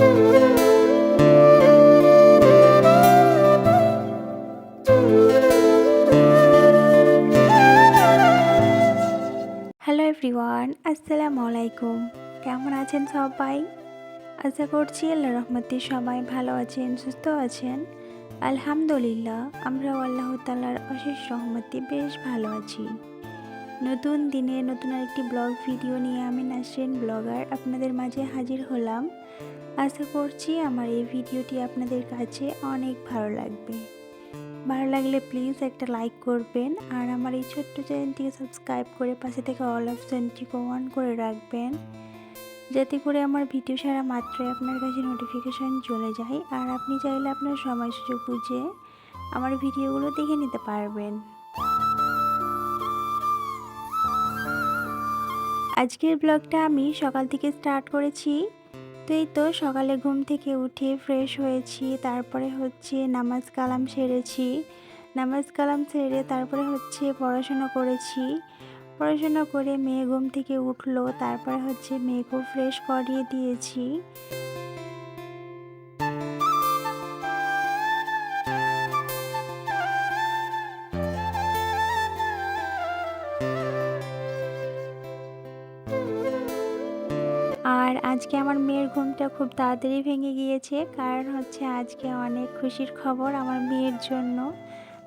Hello everyone আসসালামু আলাইকুম কেমন আছেন সবাই? আশা করছি আল্লাহ রহমতে সবাই ভালো আছেন, সুস্থ আছেন। আলহামদুলিল্লাহ আমরা আল্লাহ তালার অশেষ রহমতে বেশ ভালো আছি। নতুন দিনে নতুন আরেকটি ব্লগ ভিডিও নিয়ে আমি নাসরিন ব্লগার আপনাদের মাঝে হাজির হলাম। আশা করছি আমার এই ভিডিওটি আপনাদের কাছে অনেক ভালো লাগবে। ভালো লাগলে প্লিজ একটা লাইক করবেন আর আমার এই ছোট্ট চ্যানেলটিকে সাবস্ক্রাইব করে পাশে থেকে অল অপশানটিকে অন করে রাখবেন। যাতে করে আমার ভিডিও সারা মাত্রই আপনার কাছে নোটিফিকেশান চলে যায় আর আপনি চাইলে আপনার সময় সুযোগ বুঝে আমার ভিডিওগুলো দেখে নিতে পারবেন। আজকের ব্লগটা আমি সকাল থেকে স্টার্ট করেছি। তো এই তো সকালে ঘুম থেকে উঠে ফ্রেশ হয়েছি, তারপরে হচ্ছে নামাজ কালাম সেরেছি। নামাজ কালাম সেরে তারপরে হচ্ছে পড়াশোনা করেছি। পড়াশোনা করে মেয়ে ঘুম থেকে উঠল, তারপরে হচ্ছে মেয়েকেও ফ্রেশ করিয়ে দিয়েছি। আজকে আমার মেয়ের ঘুমটা খুব তাড়াতাড়ি ভেঙে গিয়েছে। কারণ হচ্ছে আজকে অনেক খুশির খবর আমার মেয়ের জন্য।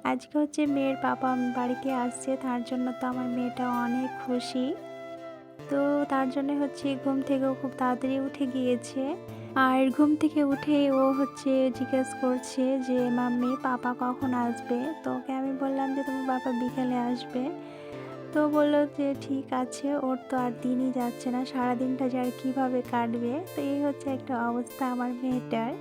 আজকে হচ্ছে মেয়ের বাবা বাড়িতে আসছে, তার জন্য তো আমার মেয়েটা অনেক খুশি। তো তার জন্য হচ্ছে ঘুম থেকেও খুব তাড়াতাড়ি উঠে গিয়েছে। আর ঘুম থেকে উঠে ও হচ্ছে জিজ্ঞেস করছে যে, মাম্মি, পাপা কখন আসবে? তো ওকে আমি বললাম যে, তোমার বাবা বিকালে আসবে। তো বলল যে, ঠিক আছে, ওর তো আর দিনই যাচ্ছে না সারা দিনটা যে আর কীভাবে কাটবে? তো এই হচ্ছে একটা অবস্থা আমার মেয়েটার।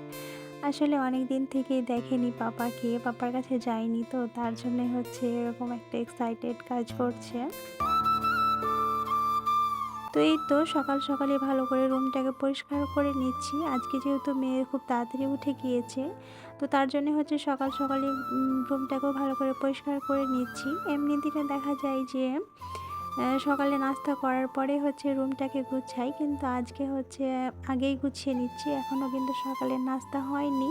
আসলে অনেক দিন থেকেই দেখেনি পাপাকে, পাপার কাছে যায়নি তো, তার জন্য হচ্ছে এরকম একটা এক্সাইটেড কাজ করছে। তো এই তো সকাল সকালে ভালো করে রুমটাকে পরিষ্কার করে নিচ্ছি। আজকে যেহেতু মেয়ে খুব তাড়াতাড়ি উঠে গিয়েছে তো তার জন্য হচ্ছে সকাল সকালে রুমটাকেও ভালো করে পরিষ্কার করে নিচ্ছি। এমনি দিনে দেখা যায় যে সকালে নাস্তা করার পরে হচ্ছে রুমটাকে গুছাই, কিন্তু আজকে হচ্ছে আগেই গুছিয়ে নিচ্ছি। এখনও কিন্তু সকালে নাস্তা হয়নি।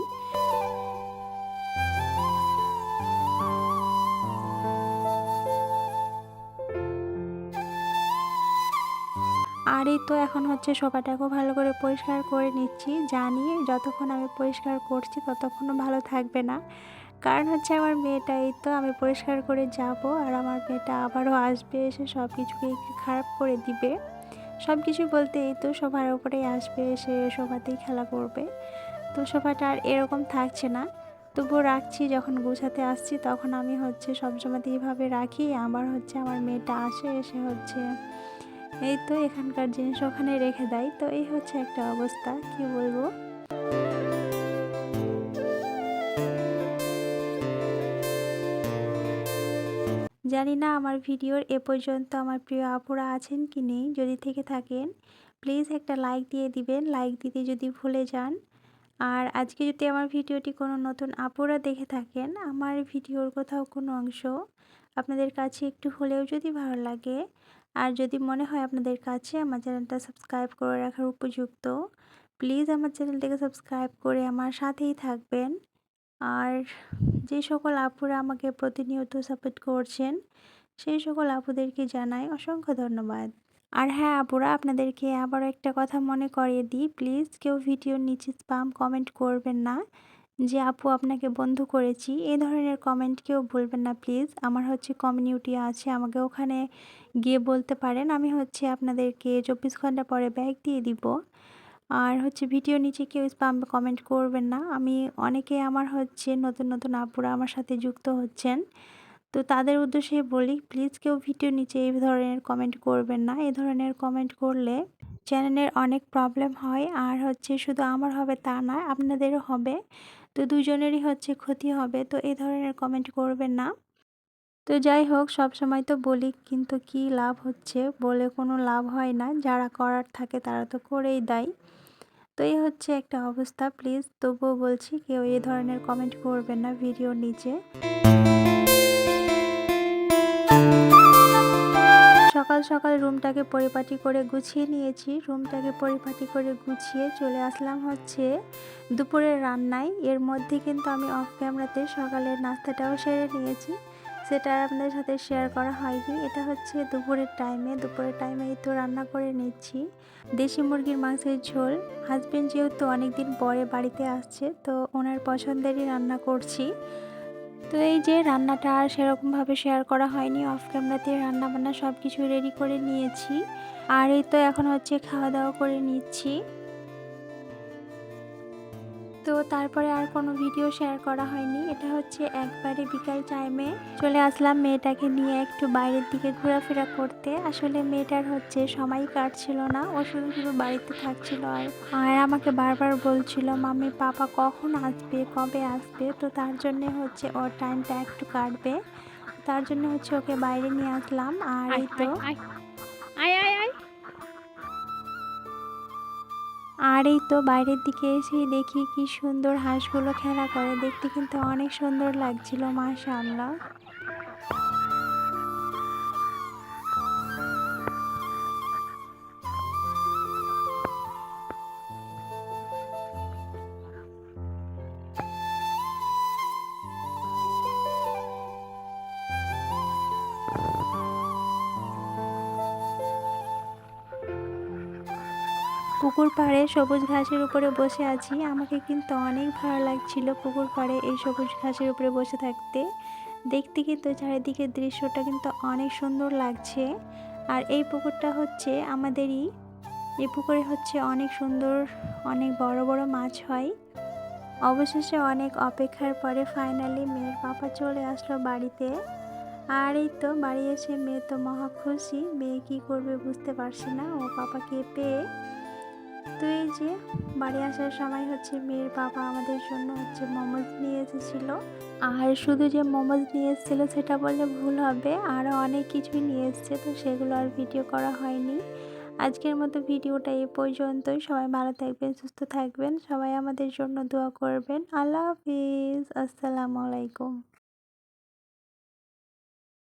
আর এই তো এখন হচ্ছে সোফাটাকেও ভালো করে পরিষ্কার করে নিচ্ছি। জানি যতক্ষণ আমি পরিষ্কার করছি ততক্ষণও ভালো থাকবে না। কারণ হচ্ছে আমার মেয়েটা এই তো আমি পরিষ্কার করে যাব আর আমার মেয়েটা আবারও আসবে এসে সব কিছুকে খারাপ করে দিবে। সব কিছু বলতে এই তো সোফার ওপরেই আসবে এসে সোফাতেই খেলা করবে। তো সোফাটা আর এরকম থাকছে না। তবুও রাখছি যখন গোছাতে আসছি তখন আমি হচ্ছে সবসময় এইভাবে রাখি। আবার হচ্ছে আমার মেয়েটা আসে, এসে হচ্ছে এই তো এখানকার জিনিস ওখানে রেখে দেয়। তো এই হচ্ছে একটা অবস্থা, কি বলব? জানি না আমার ভিডিওর এ পর্যন্ত আমার প্রিয় আপুরা আছেন কি নেই, যদি থেকে থাকেন প্লিজ একটা লাইক দিয়ে দিবেন। লাইক দিতে যদি ভুলে যান। আর আজকে যদি আমার ভিডিওটি কোনো নতুন আপুরা দেখে থাকেন, আমার ভিডিওর কোথাও কোনো অংশ আপনাদের কাছে একটু হলেও যদি ভালো লাগে আর যদি মনে হয় আপনাদের কাছে আমার চ্যানেলটা সাবস্ক্রাইব করে রাখার উপযুক্ত প্লিজ আমার চ্যানেলটাকে সাবস্ক্রাইব করে আমার সাথেই থাকবেন। আর যে সকল আপুরা আমাকে প্রতিনিয়ত সাপোর্ট করছেন, সেই সকল আপুদেরকে জানাই অসংখ্য ধন্যবাদ। আর হ্যাঁ আপুরা, আপনাদেরকে আবারও একটা কথা মনে করিয়ে দিই প্লিজ কেউ ভিডিওর নিচে স্পাম কমেন্ট করবেন না। যে, আপু, আপনাকে বন্ধু করেছি। এই ধরনের কমেন্ট কেউ বলবেন না প্লিজ আমার হচ্ছে কমিউনিটি আছে, আমাকে ওখানে গিয়ে বলতে পারেন। আমি হচ্ছে আপনাদেরকে চব্বিশ ঘণ্টা পরে ব্যাগ দিয়ে দিব। আর হচ্ছে ভিডিও নিচে কেউ স্পাম কমেন্ট করবেন না। আমি অনেকে আমার হচ্ছে নতুন নতুন আপুরা আমার সাথে যুক্ত হচ্ছেন। তো তাদের উদ্দেশ্যে বলি প্লিজ কেউ ভিডিও নিচে এই ধরনের কমেন্ট করবেন না। এই ধরনের কমেন্ট করলে চ্যানেলের অনেক প্রবলেম হয়। আর হচ্ছে শুধু আমার হবে তা না আপনাদেরও হবে। তো দুজনেরই হচ্ছে ক্ষতি হবে। তো এই ধরনের কমেন্ট করবেন না। তো যাই হোক সব সময় তো বলি, কিন্তু কি লাভ হচ্ছে বলে কোনো লাভ হয় না। যারা করার থাকে তারা তো করেই দেয়। তো এই হচ্ছে একটা অবস্থা প্লিজ তবুও বলছি, কেউ এই ধরনের কমেন্ট করবেন না ভিডিওর নিচে। সকাল সকাল রুমটাকে পরিপাটি করে গুছিয়ে নিয়েছি। রুমটাকে পরিপাটি করে গুছিয়ে চলে আসলাম হচ্ছে দুপুরের রান্নায়। এর মধ্যে কিন্তু আমি অফ ক্যামেরাতে সকালের নাস্তাটাও সেরে নিয়েছি। সেটা আপনাদের সাথে শেয়ার করা হয়নি। এটা হচ্ছে দুপুরের টাইমে দুপুরের টাইমে তো রান্না করে নিচ্ছি। দেশি মুরগির মাংসের ঝোল। হাজব্যান্ড যেহেতু অনেকদিন পরে বাড়িতে আসছে, তো ওনার পছন্দেরই রান্না করছি। তো এই যে রান্নাটা আর সেরকমভাবে শেয়ার করা হয়নি অফ ক্যামেরাতে রান্নাবান্না সব কিছু রেডি করে নিয়েছি। আর এই তো এখন হচ্ছে খাওয়া দাওয়া করে নিচ্ছি। তো তারপরে আর কোনো ভিডিও শেয়ার করা হয়নি। এটা হচ্ছে একবারে বিকাল টাইমে চলে আসলাম মেয়েটাকে নিয়ে একটু বাইরের দিকে ঘোরাফেরা করতে। আসলে মেয়েটার হচ্ছে সময় কাটছিল না ও শুধু শুধু বাড়িতে থাকছিল আর আর আমাকে বারবার বলছিল মামি পাপা কখন আসবে? কবে আসবে? তো তার জন্যে হচ্ছে ওর টাইমটা একটু কাটবে। তার জন্য হচ্ছে ওকে বাইরে নিয়ে আসলাম। আর এই তো আর এই তো বাইরের দিকে এসে দেখি কি সুন্দর হাঁসগুলো খেলা করে। দেখতে কিন্তু অনেক সুন্দর লাগছিল, মাশাআল্লাহ। পুকুর পাড়ে সবুজ ঘাসের উপরে বসে আছি। আমাকে কিন্তু অনেক ভালো লাগছিল পুকুর পাড়ে এই সবুজ ঘাসের উপরে বসে থাকতে। দেখতে কিন্তু চারিদিকের দৃশ্যটা কিন্তু অনেক সুন্দর লাগছে। আর এই পুকুরটা হচ্ছে আমাদেরই। এই পুকুরে হচ্ছে অনেক সুন্দর, অনেক বড় বড় মাছ হয়। অবশেষে অনেক অপেক্ষার পরে ফাইনালি মেয়ের পাপা চলে আসলো বাড়িতে। আর এই তো বাড়ি এসে মেয়ে তো মহা খুশি। মেয়ে কী করবে বুঝতে পারছে না। ও পাপাকে পেয়ে তো এই যে বাড়ি আসার সময় হচ্ছে মেয়ের বাবা আমাদের জন্য হচ্ছে মোমোজ নিয়ে এসেছিল। আর শুধু যে মোমোজ নিয়ে এসেছিল সেটা বললে ভুল হবে আরও অনেক কিছুই নিয়ে এসছে, তো সেগুলো আর ভিডিও করা হয়নি। আজকের মতো ভিডিওটা এই পর্যন্তই, সবাই ভালো থাকবেন, সুস্থ থাকবেন, সবাই আমাদের জন্য দোয়া করবেন। আল্লাহ হাফিজ, আসসালামু আলাইকুম।